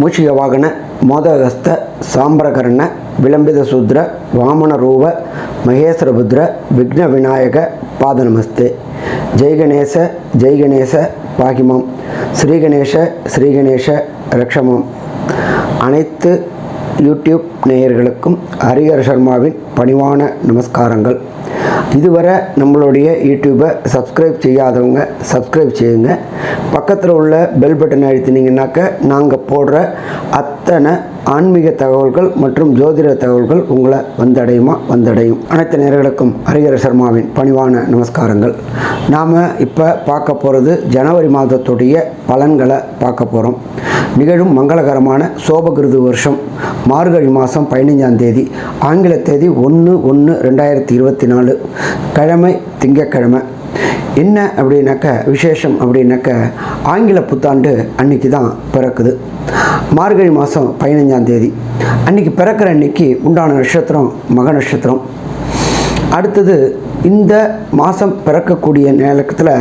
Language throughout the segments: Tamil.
மூஷிக வாகன மோதகஸ்த சாம்பரகர்ண விளம்பித சூத்ர வாமன ரூப மகேஸ்வரபுத்ர விக்ன விநாயக பாத நமஸ்தே ஜெய்கணேச பாகிமம். ஸ்ரீகணேச ஸ்ரீகணேச ரக்ஷமம். அனைத்து யூடியூப் நேயர்களுக்கும் ஹரிஹர் சர்மாவின் பணிவான நமஸ்காரங்கள். இதுவரை நம்மளுடைய யூடியூப்பை சப்ஸ்கிரைப் செய்யாதவங்க சப்ஸ்கிரைப் செய்யுங்க. பக்கத்தில் உள்ள பெல் பட்டன் அழுத்தினீங்கன்னாக்க நாங்கள் போடுற அத்தனை ஆன்மீக தகவல்கள் மற்றும் ஜோதிட தகவல்கள் உங்களை வந்தடையுமா? வந்தடையும். அனைத்து நேர்களுக்கும் ஹரிஹர சர்மாவின் பணிவான நமஸ்காரங்கள். நாம் இப்போ பார்க்க போகிறது ஜனவரி மாதத்துடைய பலன்களை பார்க்க போகிறோம் நிகழும் மங்களகரமான சோபகிருது வருஷம் மார்கழி மாதம் பதினைஞ்சாம் தேதி ஆங்கில தேதி ஒன்று ஒன்று ரெண்டாயிரத்தி இருபத்தி நாலு கிழமை திங்கக்கிழமை என்ன அப்படின்னாக்க விசேஷம் அப்படின்னாக்க ஆங்கில புத்தாண்டு அன்னைக்கு தான் பிறக்குது. மார்கழி மாதம் பதினஞ்சாம் தேதி. அன்னைக்கு பிறக்கிற அன்னைக்கு உண்டான நட்சத்திரம் மக நட்சத்திரம். அடுத்தது இந்த மாதம் பிறக்கக்கூடிய நேரத்தில்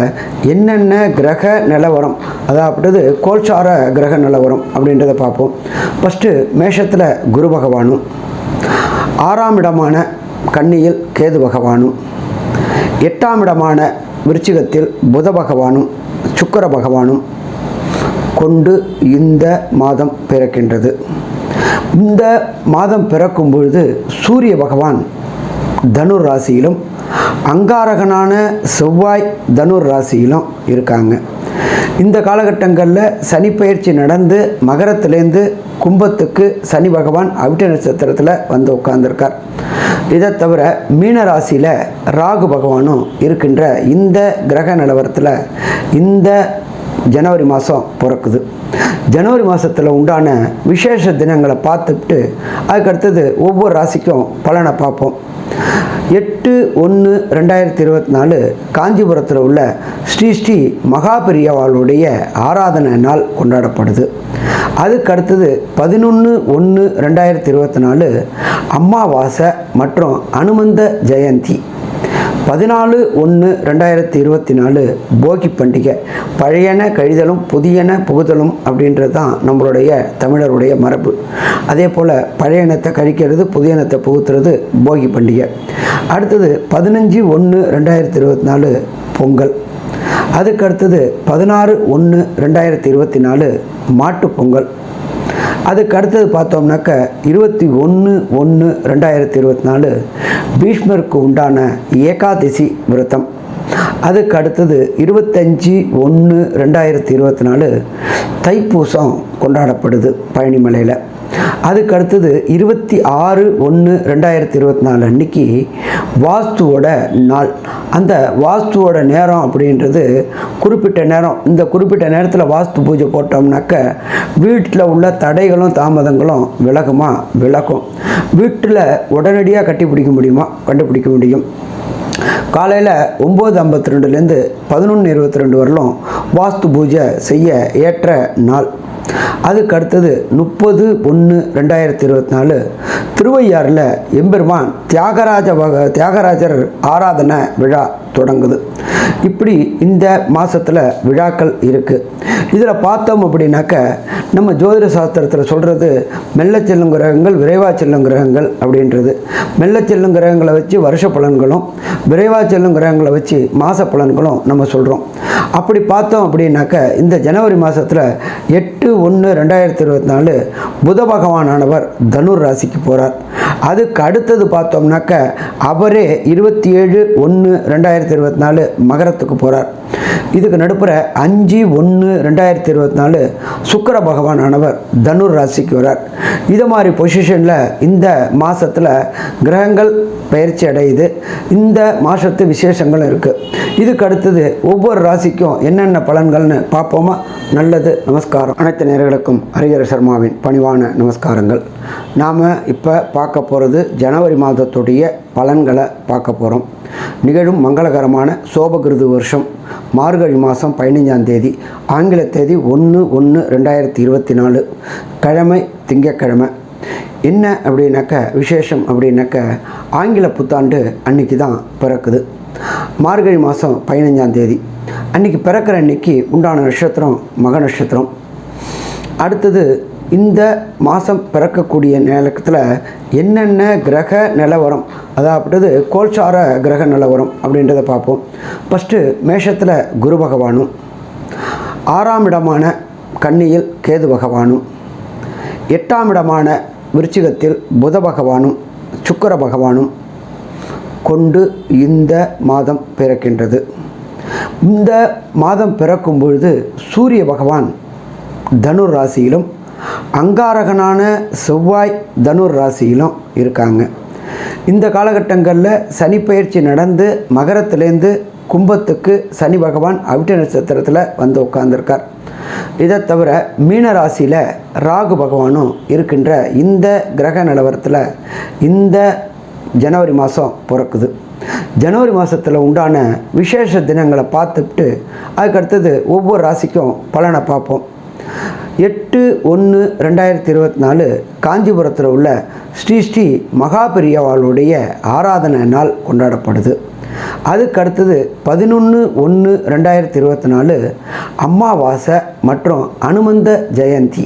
என்னென்ன கிரக நிலவரம் அதாவது கோல்சார கிரக நிலவரம் அப்படின்றத பார்ப்போம். ஃபஸ்ட்டு மேஷத்தில் குரு பகவானும் ஆறாம் இடமான கன்னியில் கேது பகவானும் எட்டாம் இடமான விருச்சிகத்தில் புத பகவானும் சுக்கர பகவானும் கொண்டு இந்த மாதம் பிறக்கின்றது. இந்த மாதம் பிறக்கும் பொழுது சூரிய பகவான் தனுர் ராசியிலும் அங்காரகனான செவ்வாய் தனுர் ராசியிலும் இருக்காங்க. இந்த காலகட்டங்களில் சனி பயிற்சி நடந்து மகரத்திலேருந்து கும்பத்துக்கு சனி பகவான் அவிட்ட நட்சத்திரத்தில் வந்து உட்கார்ந்துருக்கார். இதை தவிர மீன ராசியில் ராகு பகவானும் இருக்கின்ற இந்த கிரக நிலவரத்தில் இந்த ஜனவரி மாதம் பிறக்குது. ஜனவரி மாதத்தில் உண்டான விசேஷ தினங்களை பார்த்துட்டு அதுக்கடுத்தது ஒவ்வொரு ராசிக்கும் பலனை பார்ப்போம். எட்டு ஒன்று ரெண்டாயிரத்தி இருபத்தி நாலு காஞ்சிபுரத்தில் உள்ள ஸ்ரீ ஸ்ரீ மகாபெரியவாளுடைய ஆராதனை நாள் கொண்டாடப்படுது. அதுக்கு அடுத்தது பதினொன்று ஒன்று ரெண்டாயிரத்தி இருபத்தி நாலு அம்மாவாசை மற்றும் அனுமந்த ஜெயந்தி. பதினாலு ஒன்று ரெண்டாயிரத்தி இருபத்தி நாலு போகி பண்டிகை. பழையன கழிதலும் புதியன புகுதலும் அப்படின்றது தான் நம்மளுடைய தமிழருடைய மரபு. அதே போல் பழையனத்தை கழிக்கிறது புதியனத்தை புகுத்துறது போகி பண்டிகை. அடுத்தது பதினஞ்சு ஒன்று ரெண்டாயிரத்தி இருபத்தி நாலு பொங்கல். அதுக்கு அடுத்தது பதினாறு ஒன்று ரெண்டாயிரத்தி இருபத்தி நாலு மாட்டுப்பொங்கல் அதுக்கு அடுத்தது பார்த்தோம்னாக்க இருபத்தி ஒன்று ஒன்று ரெண்டாயிரத்தி இருபத்தி நாலு பீஷ்மருக்கு உண்டான ஏகாதசி விரதம். அதுக்கு அடுத்தது இருபத்தஞ்சி ஒன்று ரெண்டாயிரத்தி இருபத்தி நாலு தைப்பூசம் கொண்டாடப்படுது பழனிமலையில். அதுக்கு அடுத்தது இருபத்தி ஆறு ஒன்று ரெண்டாயிரத்தி இருபத்தி நாலு அன்னைக்கு வாஸ்துவோட நாள். அந்த வாஸ்துவோட நேரம் அப்படின்றது குறிப்பிட்ட நேரம். இந்த குறிப்பிட்ட நேரத்தில் வாஸ்து பூஜை போட்டோம்னாக்க வீட்டில் உள்ள தடைகளும் தாமதங்களும் விலகுமா? விலகும். வீட்டில் உடனடியாக கட்டிப்பிடிக்க முடியுமா? கண்டுபிடிக்க முடியும். காலையில் ஒம்பது ஐம்பத்தி ரெண்டுலேருந்து பதினொன்று இருபத்தி ரெண்டு வரலும் வாஸ்து பூஜை செய்ய ஏற்ற நாள். அதுக்கு அடுத்தது முப்பது ஒன்று ரெண்டாயிரத்தி இருபத்தி நாலு திருவையாறில் எம்பெருமான் தியாகராஜ வக தியாகராஜர் ஆராதனை விழா தொடங்குது. இப்படி இந்த மாதத்தில் விழாக்கள் இருக்குது இதில் பார்த்தோம் அப்படின்னாக்க நம்ம ஜோதிட சாஸ்திரத்தில் சொல்கிறது மெல்ல செல்லும் கிரகங்கள் விரைவாக செல்லும் கிரகங்கள் அப்படின்றது. மெல்ல செல்லும் கிரகங்களை வச்சு வருஷ பலன்களும் விரைவாக செல்லும் கிரகங்களை வச்சு மாத பலன்களும் நம்ம சொல்கிறோம் அப்படி பார்த்தோம் அப்படின்னாக்க இந்த ஜனவரி மாதத்தில் எட்டு ஒன்று ரெண்டாயிரத்தி இருபத்தி நாலு புத பகவானானவர் தனுர் ராசிக்கு போகிறார் அதுக்கு அடுத்தது பார்த்தோம்னாக்க அவரே இருபத்தி ஏழு ஒன்று ரெண்டாயிரத்தி இருபத்தி நாலு மகரத்துக்கு போகிறார் இதுக்கு நடுப்புற அஞ்சு ஒன்று ரெண்டாயிரத்தி இருபத்தி நாலு சுக்கர பகவானானவர் தனுர் ராசிக்கு வரார். இது மாதிரி பொசிஷனில் இந்த மாதத்தில் கிரகங்கள் பயிற்சி அடையுது. இந்த மாதத்து விசேஷங்கள் இருக்குது இதுக்கு அடுத்தது ஒவ்வொரு ராசிக்கும் என்னென்ன பலன்கள்னு பார்ப்போமா? நல்லது நமஸ்காரம். அனைத்து நேர்களுக்கும் ஹரிஹர சர்மாவின் பணிவான நமஸ்காரங்கள். நாம் இப்போ பார்க்க போகிறது ஜனவரி மாதத்துடைய பலன்களை பார்க்க போகிறோம் நிகழும் மங்களகரமான சோபகிருது வருஷம் மார்கழி மாதம் பதினைஞ்சாம் தேதி ஆங்கில தேதி ஒன்று ஒன்று ரெண்டாயிரத்தி இருபத்தி நாலு கிழமை திங்கக்கிழமை என்ன அப்படின்னாக்க விசேஷம் அப்படின்னாக்க ஆங்கில புத்தாண்டு அன்னைக்கு தான் பிறக்குது. மார்கழி மாதம் பதினஞ்சாம் தேதி. அன்னைக்கு பிறக்கிற அன்னைக்கு உண்டான நட்சத்திரம் மக நட்சத்திரம். அடுத்தது இந்த மாதம் பிறக்கக்கூடிய நேரத்தில் என்னென்ன கிரக நிலவரம் அதாவது கோல்சார கிரக நிலவரம் அப்படின்றத பார்ப்போம். ஃபஸ்ட்டு மேஷத்தில் குரு பகவானும் ஆறாம் இடமான கன்னியில் கேது பகவானும் எட்டாம் இடமான விருச்சிகத்தில் புத பகவானும் சுக்கர பகவானும் கொண்டு இந்த மாதம் பிறக்கின்றது. இந்த மாதம் பிறக்கும் பொழுது சூரிய பகவான் தனுர் ராசியிலும் அங்காரகனான செவ்வாய் தனுர் ராசியிலும் இருக்காங்க. இந்த காலகட்டங்களில் சனி பயிற்சி நடந்து மகரத்திலேருந்து கும்பத்துக்கு சனி பகவான் அவிட்ட நட்சத்திரத்தில் வந்து உட்கார்ந்துருக்கார். இதை தவிர மீன ராசியில் ராகு பகவானும் இருக்கின்ற இந்த கிரக நிலவரத்தில் இந்த ஜனவரி மாதம் பிறக்குது. ஜனவரி மாதத்தில் உண்டான விசேஷ தினங்களை பார்த்துட்டு அதுக்கடுத்தது ஒவ்வொரு ராசிக்கும் பலனை பார்ப்போம். எட்டு ஒன்று ரெண்டாயிரத்தி இருபத்தி நாலு காஞ்சிபுரத்தில் உள்ள ஸ்ரீ ஸ்ரீ மகாபெரியவாளுடைய ஆராதனை நாள் கொண்டாடப்படுது. அதுக்கடுத்தது பதினொன்று ஒன்று ரெண்டாயிரத்தி இருபத்தி நாலு அம்மாவாசை மற்றும் அனுமந்த ஜெயந்தி.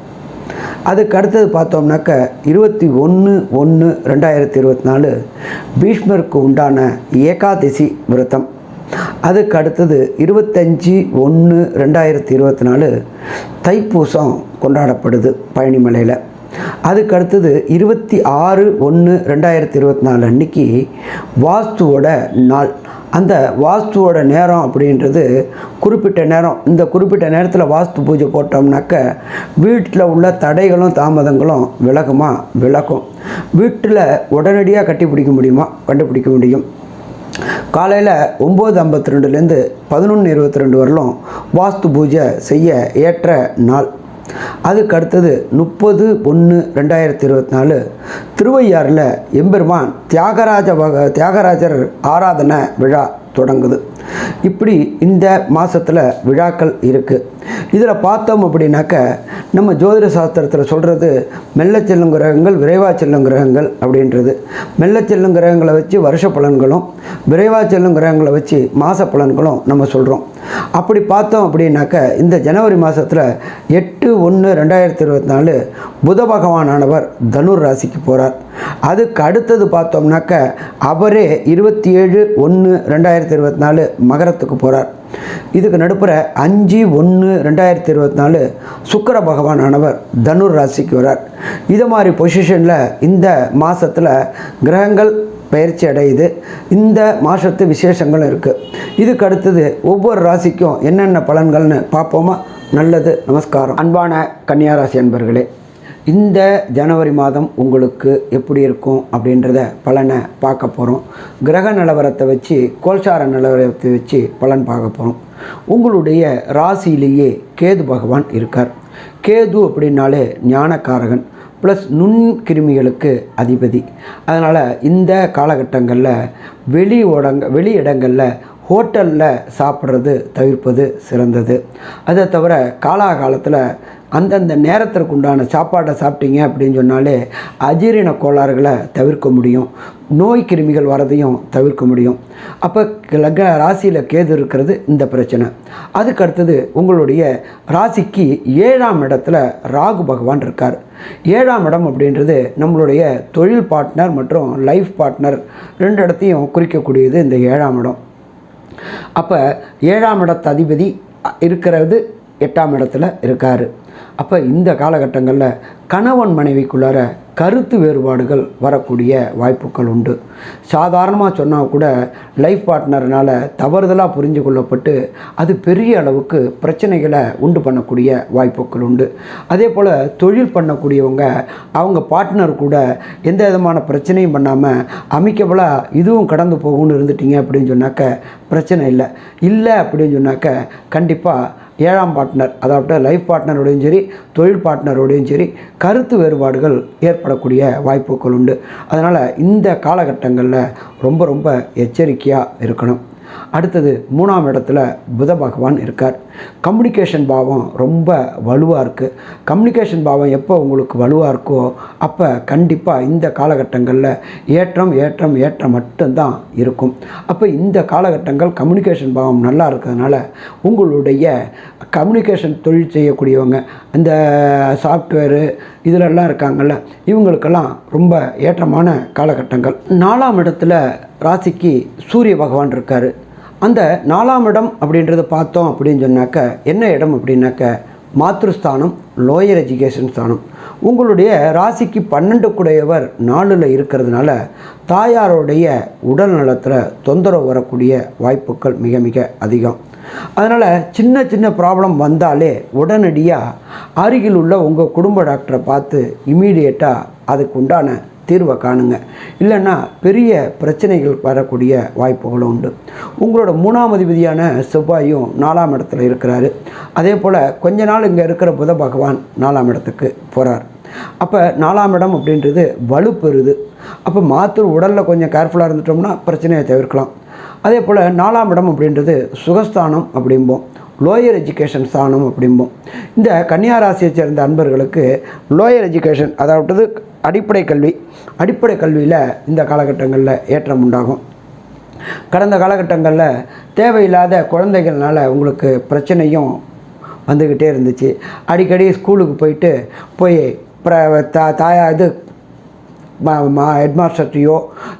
அதுக்கு அடுத்தது பார்த்தோம்னாக்க இருபத்தி ஒன்று ஒன்று ரெண்டாயிரத்தி இருபத்தி நாலு பீஷ்மருக்கு உண்டான ஏகாதசி விரதம். அதுக்கு அடுத்தது இருபத்தஞ்சி ஒன்று ரெண்டாயிரத்தி இருபத்தி நாலு தைப்பூசம் கொண்டாடப்படுது பழனிமலையில். அதுக்கு அடுத்தது இருபத்தி ஆறு ஒன்று ரெண்டாயிரத்தி இருபத்தி நாலு அன்னைக்கு வாஸ்துவோட நாள். அந்த வாஸ்துவோட நேரம் அப்படின்றது குறிப்பிட்ட நேரம். இந்த குறிப்பிட்ட நேரத்தில் வாஸ்து பூஜை போட்டோம்னாக்க வீட்டில் உள்ள தடைகளும் தாமதங்களும் விலகுமா? விலகும். வீட்டில் உடனடியாக கட்டிப்பிடிக்க முடியுமா? கண்டுபிடிக்க முடியும். காலையில் ஒம்பது ஐம்பத்தி ரெண்டுலேருந்து பதினொன்று இருபத்தி ரெண்டு வரலும் வாஸ்து பூஜை செய்ய ஏற்ற நாள். அதுக்கு அடுத்தது முப்பது ஒன்று ரெண்டாயிரத்தி இருபத்தி நாலு திருவையாறில் எம்பெருமான் தியாகராஜ வக தியாகராஜர் ஆராதனை விழா தொடங்குது. இப்படி இந்த மாதத்தில் விழாக்கள் இருக்குது இதில் பார்த்தோம் அப்படின்னாக்க நம்ம ஜோதிட சாஸ்திரத்தில் சொல்கிறது மெல்ல செல்லும் கிரகங்கள் விரைவாக செல்லும் கிரகங்கள் அப்படின்றது. மெல்ல செல்லும் கிரகங்களை வச்சு வருஷ பலன்களும் விரைவாக செல்லும் கிரகங்களை வச்சு மாத பலன்களும் நம்ம சொல்கிறோம் அப்படி பார்த்தோம் அப்படின்னாக்க இந்த ஜனவரி மாதத்தில் எட்டு ஒன்று ரெண்டாயிரத்தி இருபத்தி நாலு புத பகவானானவர் தனுர் ராசிக்கு போகிறார் அதுக்கு அடுத்தது பார்த்தோம்னாக்க அவரே இருபத்தி ஏழு ஒன்று ரெண்டாயிரத்தி இருபத்தி நாலு மகரத்துக்கு போகிறார் இதுக்கு நடுப்புற அஞ்சு ஒன்று ரெண்டாயிரத்தி இருபத்தி நாலு சுக்கர பகவானானவர் தனுர் ராசிக்கு வரார் இது மாதிரி பொசிஷனில் இந்த மாதத்தில் கிரகங்கள் பயிற்சி அடையுது. இந்த மாதத்து விசேஷங்களும் இருக்குது இதுக்கு அடுத்தது ஒவ்வொரு ராசிக்கும் என்னென்ன பலன்கள்னு பார்ப்போமா? நல்லது நமஸ்காரம். அன்பான கன்னியாராசி அன்பர்களே இந்த ஜனவரி மாதம் உங்களுக்கு எப்படி இருக்கும் அப்படின்றத பலனை பார்க்க போகிறோம் கிரக நிலவரத்தை வச்சு கோல்சார நிலவரத்தை வச்சு பலன் பார்க்க போகிறோம் உங்களுடைய ராசியிலேயே கேது பகவான் இருக்கார். கேது அப்படின்னாலே ஞானக்காரகன் ப்ளஸ் நுண்கிருமிகளுக்கு அதிபதி. அதனால் இந்த காலகட்டங்களில் வெளி ஓடங்க வெளி இடங்களில் ஹோட்டலில் சாப்பிட்றது தவிர்ப்பது சிறந்தது. அதை தவிர காலாகாலத்தில் அந்தந்த நேரத்திற்கு உண்டான சாப்பாடை சாப்பிட்டீங்க அப்படின்னு சொன்னாலே அஜீரண கோளாறுகளை தவிர்க்க முடியும். நோய் கிருமிகள் வரதையும் தவிர்க்க முடியும். அப்போ லக்ன ராசியில் கேது இருக்கிறது இந்த பிரச்சனை. அதுக்கு அடுத்தது உங்களுடைய ராசிக்கு ஏழாம் இடத்துல ராகு பகவான் இருக்கார். ஏழாம் இடம் அப்படின்றது நம்மளுடைய தொழில் பார்ட்னர் மற்றும் லைஃப் பார்ட்னர் ரெண்டு இடத்தையும் குறிக்கக்கூடியது இந்த ஏழாம் இடம். அப்போ ஏழாம் இடத்து அதிபதி இருக்கிறது. எட்டாம் இடத்துல இருக்கார். அப்போ இந்த காலகட்டங்களில் கணவன் மனைவிக்குள்ளார கருத்து வேறுபாடுகள் வரக்கூடிய வாய்ப்புகள் உண்டு. சாதாரணமாக சொன்னால் கூட லைஃப் பார்ட்னர்னால் தவறுதலாக புரிஞ்சு கொள்ளப்பட்டு அது பெரிய அளவுக்கு பிரச்சனைகளை உண்டு பண்ணக்கூடிய வாய்ப்புகள் உண்டு. அதே போல் தொழில் பண்ணக்கூடியவங்க அவங்க பார்ட்னர் கூட எந்த விதமான பிரச்சனையும் பண்ணாமல் அமிக்கபலாக இதுவும் கடந்து போகும்னு இருந்துட்டீங்க அப்படின்னு சொன்னாக்க பிரச்சனை இல்லை. இல்லை அப்படின்னு சொன்னாக்க கண்டிப்பாக ஏழாம் பார்ட்னர் அதாவது லைஃப் பார்ட்னரோடையும் சரி தொழில் பார்ட்னரோடையும் சரி கருத்து வேறுபாடுகள் ஏற்படக்கூடிய வாய்ப்புகள் உண்டு. அதனால் இந்த காலகட்டங்களில் ரொம்ப ரொம்ப எச்சரிக்கையாக இருக்கணும். அடுத்தது மூணாம் இடத்துல புத பகவான் இருக்கார். கம்யூனிகேஷன் பாவம் ரொம்ப வலுவாக இருக்குது கம்யூனிகேஷன் பாவம் எப்போ உங்களுக்கு வலுவாக இருக்கோ அப்போ கண்டிப்பாக இந்த காலகட்டங்களில் ஏற்றம் ஏற்றம் ஏற்றம் மட்டும்தான் இருக்கும். அப்போ இந்த காலகட்டங்கள் கம்யூனிகேஷன் பாவம் நல்லா இருக்கிறதுனால உங்களுடைய கம்யூனிகேஷன் தொழில் செய்யக்கூடியவங்க இந்த சாஃப்ட்வேரு இதிலெல்லாம் இருக்காங்கல்ல இவங்களுக்கெல்லாம் ரொம்ப ஏற்றமான காலகட்டங்கள். நாலாம் இடத்துல ராசிக்கு சூரிய பகவான் இருக்கார். அந்த நாலாம் இடம் அப்படின்றத பார்த்தோம் அப்படின்னு சொன்னாக்க என்ன இடம் அப்படின்னாக்க மாத்ருஸ்தானம் லோயர் எஜுகேஷன் ஸ்தானம். உங்களுடைய ராசிக்கு பன்னெண்டு குடையவர் நாளில் இருக்கிறதுனால தாயாருடைய உடல் நலத்தில் தொந்தரவு வரக்கூடிய வாய்ப்புகள் மிக மிக அதிகம். அதனால் சின்ன சின்ன ப்ராப்ளம் வந்தாலே உடனடியாக அருகில் உள்ள உங்கள் குடும்ப டாக்டரை பார்த்து இமீடியட்டாக அதுக்கு உண்டான தீர்வை காணுங்க. இல்லைன்னா பெரிய பிரச்சனைகள் வரக்கூடிய வாய்ப்புகளும் உண்டு. உங்களோட மூணாம் அதிபதியான செவ்வாயும் நாலாம் இடத்துல இருக்கிறாரு. அதே போல் கொஞ்ச நாள் இங்கே இருக்கிற புத பகவான் நாலாம் இடத்துக்கு போகிறார் அப்போ நாலாம் இடம் அப்படின்றது வலுப்பெறுது அப்போ மாத்தூர் உடலில் கொஞ்சம் கேர்ஃபுல்லாக இருந்துட்டோம்னா பிரச்சனையை தவிர்க்கலாம். அதே போல் நாலாம் இடம் அப்படின்றது சுகஸ்தானம் அப்படிம்போம். லோயர் எஜுகேஷன் ஸ்தானம் அப்படிம்போம். இந்த கன்னியாராசியை சேர்ந்த அன்பர்களுக்கு லோயர் எஜுகேஷன் அதாவது அடிப்படை கல்வி அடிப்படை கல்வியில் இந்த காலகட்டங்களில் ஏற்றம் உண்டாகும். கடந்த காலகட்டங்களில் தேவையில்லாத குழந்தைகள்னால உங்களுக்கு பிரச்சனையும் வந்துக்கிட்டே இருந்துச்சு. அடிக்கடி ஸ்கூலுக்கு போயிட்டு போய் ப்ர தா தாயா இது ஹெட்மாஸ்டர்கிட்டையோ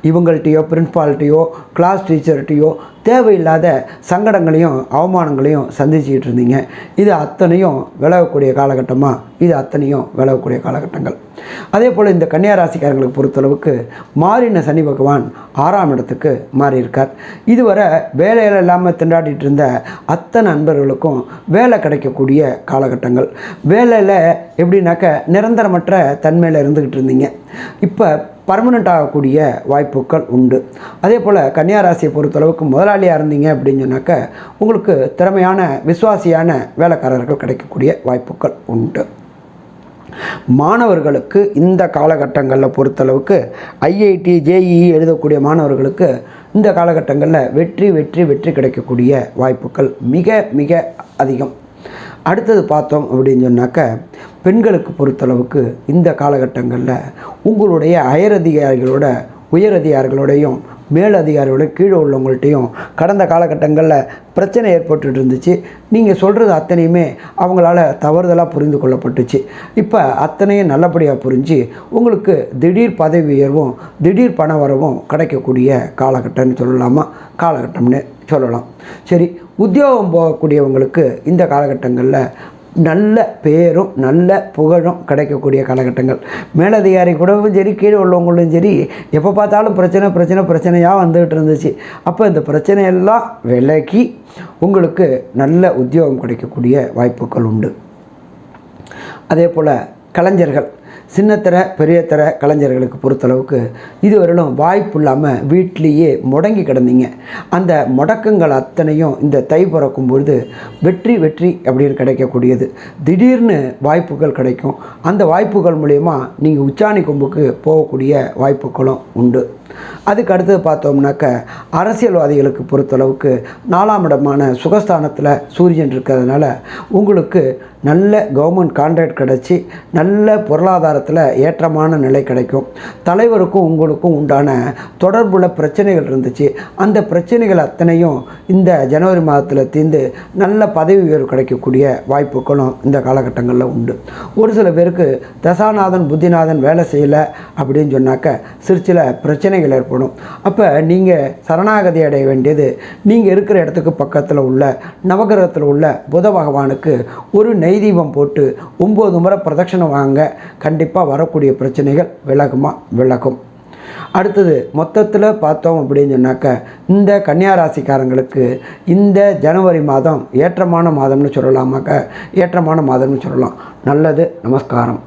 இவங்கள்ட்டையோ பிரின்ஸ்பால்கிட்டையோ கிளாஸ் டீச்சர்கிட்டையோ தேவையில்லாத சங்கடங்களையும் அவமானங்களையும் சந்திச்சுக்கிட்டு இருந்தீங்க. இது அத்தனையும் விலகக்கூடிய காலகட்டமாக இது அத்தனையும் விலகக்கூடிய காலகட்டங்கள். அதே போல் இந்த கன்னியாராசிக்காரங்களுக்கு பொறுத்தளவுக்கு மாறின சனி பகவான் ஆறாம் இடத்துக்கு மாறியிருக்கார். இதுவரை வேலையில் இல்லாமல் திண்டாடிட்டு இருந்த அத்தனை நண்பர்களுக்கும் வேலை கிடைக்கக்கூடிய காலகட்டங்கள். வேலையில் எப்படின்னாக்க நிரந்தரமற்ற தன்மையில் இருந்துக்கிட்டு இருந்தீங்க. இப்போ பர்மனெண்ட் ஆகக்கூடிய வாய்ப்புகள் உண்டு. அதே போல் கன்னியாராசியை பொறுத்தளவுக்கு முதலாளியாக இருந்தீங்க அப்படின்னு சொன்னாக்க உங்களுக்கு திறமையான விசுவாசியான வேலைக்காரர்கள் கிடைக்கக்கூடிய வாய்ப்புகள் உண்டு. மாணவர்களுக்கு இந்த காலகட்டங்களில் பொறுத்தளவுக்கு ஐஐடி ஜேஇஇ எழுதக்கூடிய மாணவர்களுக்கு இந்த காலகட்டங்களில் வெற்றி வெற்றி வெற்றி கிடைக்கக்கூடிய வாய்ப்புகள் மிக மிக அதிகம். அடுத்தது பார்த்தோம் அப்படின்னு சொன்னாக்க பெண்களுக்கு பொறுத்தளவுக்கு இந்த காலகட்டங்களில் உங்களுடைய அயர் அதிகாரிகளோட உயர் அதிகாரிகளோடையும் கீழே உள்ளவங்கள்ட்டையும் கடந்த காலகட்டங்களில் பிரச்சனை ஏற்பட்டுட்டு இருந்துச்சு. நீங்கள் சொல்கிறது அத்தனையுமே அவங்களால தவறுதலாக புரிந்து கொள்ளப்பட்டுச்சு. இப்போ அத்தனையும் நல்லபடியாக புரிஞ்சு உங்களுக்கு திடீர் பதவி உயர்வும் திடீர் பண வரவும் கிடைக்கக்கூடிய காலகட்டம்னு சொல்லலாமா? காலகட்டம்னு சொல்லலாம். சரி உத்தியோகம் போகக்கூடியவங்களுக்கு இந்த காலகட்டங்களில் நல்ல பேரும் நல்ல புகழும் கிடைக்கக்கூடிய காலகட்டங்கள். மேலதிகாரி கூடவும் சரி கீழே உள்ளவங்களும் சரி எப்போ பார்த்தாலும் பிரச்சனை பிரச்சனை பிரச்சனையாக வந்துகிட்டு இருந்துச்சு. அப்போ இந்த பிரச்சனையெல்லாம் விலகி உங்களுக்கு நல்ல உத்தியோகம் கிடைக்கக்கூடிய வாய்ப்புகள் உண்டு. அதே போல் கலைஞர்கள் சின்னத்தர பெரியத்தர கலைஞர்களுக்கு பொறுத்தளவுக்கு இதுவரையிலும் வாய்ப்பு இல்லாமல் வீட்லேயே முடங்கி கிடந்தீங்க. அந்த முடக்கங்கள் அத்தனையும் இந்த தை பிறக்கும் பொழுது வெற்றி வெற்றி அப்படின்னு கிடைக்கக்கூடியது. திடீர்னு வாய்ப்புகள் கிடைக்கும். அந்த வாய்ப்புகள் மூலயமா நீங்கள் உச்சாணி கொம்புக்கு போகக்கூடிய வாய்ப்புகளும் உண்டு. அதுக்கு அடுத்தது பார்த்தோம்னாக்க அரசியல்வாதிகளுக்கு பொறுத்தளவுக்கு நாலாம் இடமான சுகஸ்தானத்தில் சூரியன் இருக்கிறதுனால உங்களுக்கு நல்ல கவர்மெண்ட் கான்ட்ராக்ட் கிடச்சி நல்ல பொருளாதாரத்தில் ஏற்றமான நிலை கிடைக்கும். தலைவருக்கும் உங்களுக்கும் உண்டான தொடர்புள்ள பிரச்சனைகள் இருந்துச்சு. அந்த பிரச்சனைகள் அத்தனையும் இந்த ஜனவரி மாதத்தில் தீர்ந்து நல்ல பதவி உயர்வு கிடைக்கக்கூடிய வாய்ப்புகளும் இந்த காலகட்டங்களில் உண்டு. ஒரு சில பேருக்கு தசாநாதன் புத்திநாதன் வேலை செய்யலை அப்படின்னு சொன்னாக்க சிறு சில பிரச்சனைகள் ஏற்படும். அப்போ நீங்கள் சரணாகதி அடைய வேண்டியது நீங்கள் இருக்கிற இடத்துக்கு பக்கத்தில் உள்ள நவகிரகத்தில் உள்ள புத பகவானுக்கு ஒரு நெய் தீபம் போட்டு ஒம்பது முறை பிரதட்சணை வாங்க கண்டிப்பாக வரக்கூடிய பிரச்சனைகள் விலகுமா? விலகும். அடுத்தது மொத்தத்தில் பார்த்தோம் அப்படின்னு சொன்னாக்க இந்த கன்னியாராசிக்காரங்களுக்கு இந்த ஜனவரி மாதம் ஏற்றமான மாதம்னு சொல்லலாமாக்க? ஏற்றமான மாதம்னு சொல்லலாம். நல்லது நமஸ்காரம்.